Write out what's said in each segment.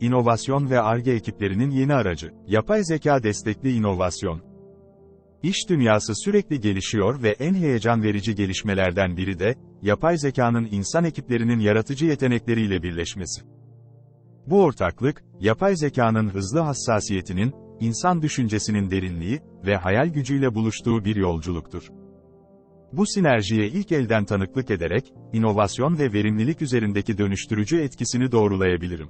inovasyon ve ARGE ekiplerinin yeni aracı, yapay zeka destekli inovasyon. İş dünyası sürekli gelişiyor ve en heyecan verici gelişmelerden biri de, yapay zekanın insan ekiplerinin yaratıcı yetenekleriyle birleşmesi. Bu ortaklık, yapay zekanın hızlı hassasiyetinin, insan düşüncesinin derinliği ve hayal gücüyle buluştuğu bir yolculuktur. Bu sinerjiye ilk elden tanıklık ederek, inovasyon ve verimlilik üzerindeki dönüştürücü etkisini doğrulayabilirim.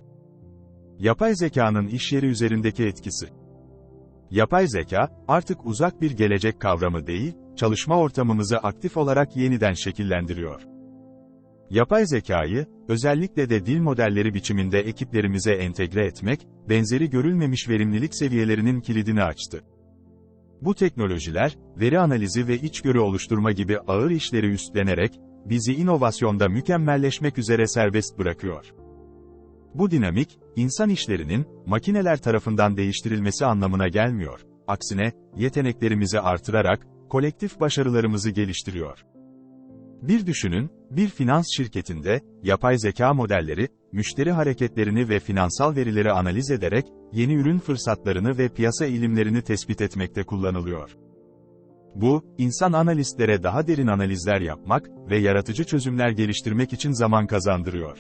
Yapay zekanın iş yeri üzerindeki etkisi. Yapay zeka, artık uzak bir gelecek kavramı değil, çalışma ortamımızı aktif olarak yeniden şekillendiriyor. Yapay zekayı, özellikle de dil modelleri biçiminde ekiplerimize entegre etmek, benzeri görülmemiş verimlilik seviyelerinin kilidini açtı. Bu teknolojiler, veri analizi ve içgörü oluşturma gibi ağır işleri üstlenerek, bizi inovasyonda mükemmelleşmek üzere serbest bırakıyor. Bu dinamik, insan işlerinin, makineler tarafından değiştirilmesi anlamına gelmiyor. Aksine, yeteneklerimizi artırarak, kolektif başarılarımızı geliştiriyor. Bir düşünün, bir finans şirketinde, yapay zeka modelleri, müşteri hareketlerini ve finansal verileri analiz ederek, yeni ürün fırsatlarını ve piyasa eğilimlerini tespit etmekte kullanılıyor. Bu, insan analistlere daha derin analizler yapmak ve yaratıcı çözümler geliştirmek için zaman kazandırıyor.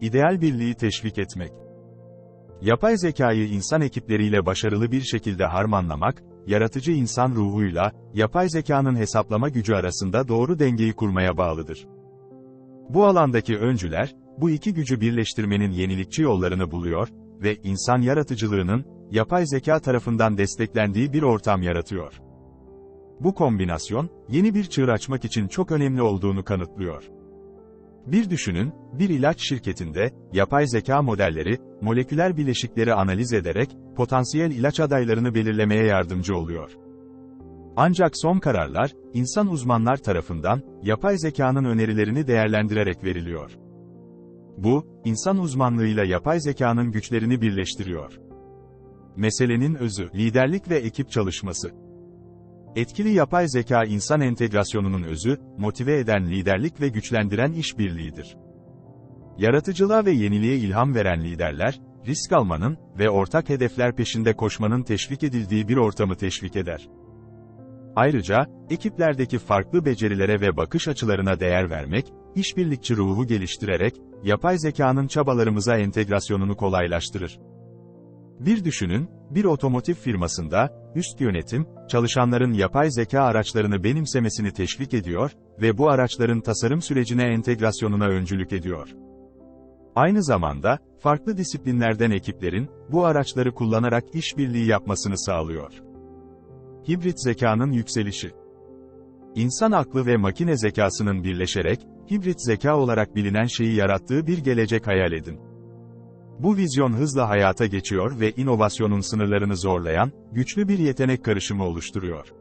İdeal birliği teşvik etmek. Yapay zekayı insan ekipleriyle başarılı bir şekilde harmanlamak, yaratıcı insan ruhuyla, yapay zekanın hesaplama gücü arasında doğru dengeyi kurmaya bağlıdır. Bu alandaki öncüler, bu iki gücü birleştirmenin yenilikçi yollarını buluyor ve insan yaratıcılığının, yapay zeka tarafından desteklendiği bir ortam yaratıyor. Bu kombinasyon, yeni bir çığır açmak için çok önemli olduğunu kanıtlıyor. Bir düşünün, bir ilaç şirketinde, yapay zeka modelleri, moleküler bileşikleri analiz ederek, potansiyel ilaç adaylarını belirlemeye yardımcı oluyor. Ancak son kararlar, insan uzmanlar tarafından, yapay zekanın önerilerini değerlendirerek veriliyor. Bu, insan uzmanlığıyla yapay zekanın güçlerini birleştiriyor. Meselenin özü, liderlik ve ekip çalışması. Etkili yapay zeka insan entegrasyonunun özü, motive eden liderlik ve güçlendiren işbirliğidir. Yaratıcılığa ve yeniliğe ilham veren liderler, risk almanın ve ortak hedefler peşinde koşmanın teşvik edildiği bir ortamı teşvik eder. Ayrıca, ekiplerdeki farklı becerilere ve bakış açılarına değer vermek, işbirlikçi ruhu geliştirerek, yapay zekanın çabalarımıza entegrasyonunu kolaylaştırır. Bir düşünün, bir otomotiv firmasında, üst yönetim, çalışanların yapay zeka araçlarını benimsemesini teşvik ediyor ve bu araçların tasarım sürecine entegrasyonuna öncülük ediyor. Aynı zamanda, farklı disiplinlerden ekiplerin, bu araçları kullanarak işbirliği yapmasını sağlıyor. Hibrit zekanın yükselişi İnsan aklı ve makine zekasının birleşerek, hibrit zeka olarak bilinen şeyi yarattığı bir gelecek hayal edin. Bu vizyon hızla hayata geçiyor ve inovasyonun sınırlarını zorlayan, güçlü bir yetenek karışımı oluşturuyor.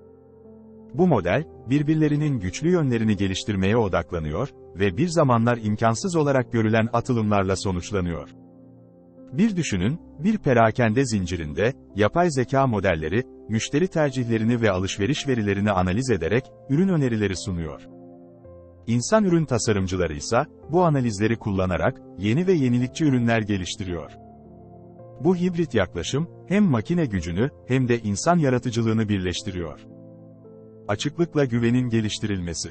Bu model, birbirlerinin güçlü yönlerini geliştirmeye odaklanıyor ve bir zamanlar imkansız olarak görülen atılımlarla sonuçlanıyor. Bir düşünün, bir perakende zincirinde, yapay zeka modelleri, müşteri tercihlerini ve alışveriş verilerini analiz ederek, ürün önerileri sunuyor. İnsan ürün tasarımcıları ise, bu analizleri kullanarak, yeni ve yenilikçi ürünler geliştiriyor. Bu hibrit yaklaşım, hem makine gücünü, hem de insan yaratıcılığını birleştiriyor. Açıklıkla güvenin geliştirilmesi.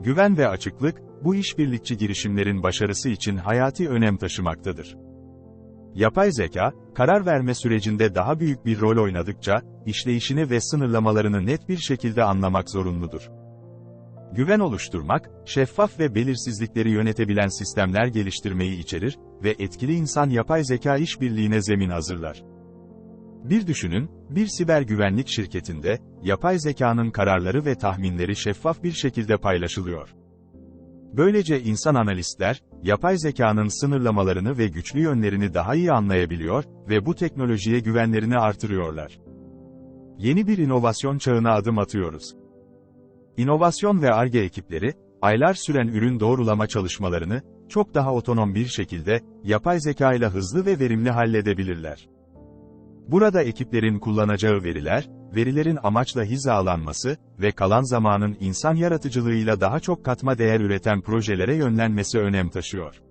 Güven ve açıklık, bu işbirlikçi girişimlerin başarısı için hayati önem taşımaktadır. Yapay zeka, karar verme sürecinde daha büyük bir rol oynadıkça, işleyişini ve sınırlamalarını net bir şekilde anlamak zorunludur. Güven oluşturmak, şeffaf ve belirsizlikleri yönetebilen sistemler geliştirmeyi içerir ve etkili insan-yapay zeka işbirliğine zemin hazırlar. Bir düşünün, bir siber güvenlik şirketinde, yapay zekanın kararları ve tahminleri şeffaf bir şekilde paylaşılıyor. Böylece insan analistler, yapay zekanın sınırlamalarını ve güçlü yönlerini daha iyi anlayabiliyor ve bu teknolojiye güvenlerini artırıyorlar. Yeni bir inovasyon çağına adım atıyoruz. İnovasyon ve ARGE ekipleri, aylar süren ürün doğrulama çalışmalarını, çok daha otonom bir şekilde, yapay zeka ile hızlı ve verimli halledebilirler. Burada ekiplerin kullanacağı veriler, verilerin amaçla hizalanması ve kalan zamanın insan yaratıcılığıyla daha çok katma değer üreten projelere yönlenmesi önem taşıyor.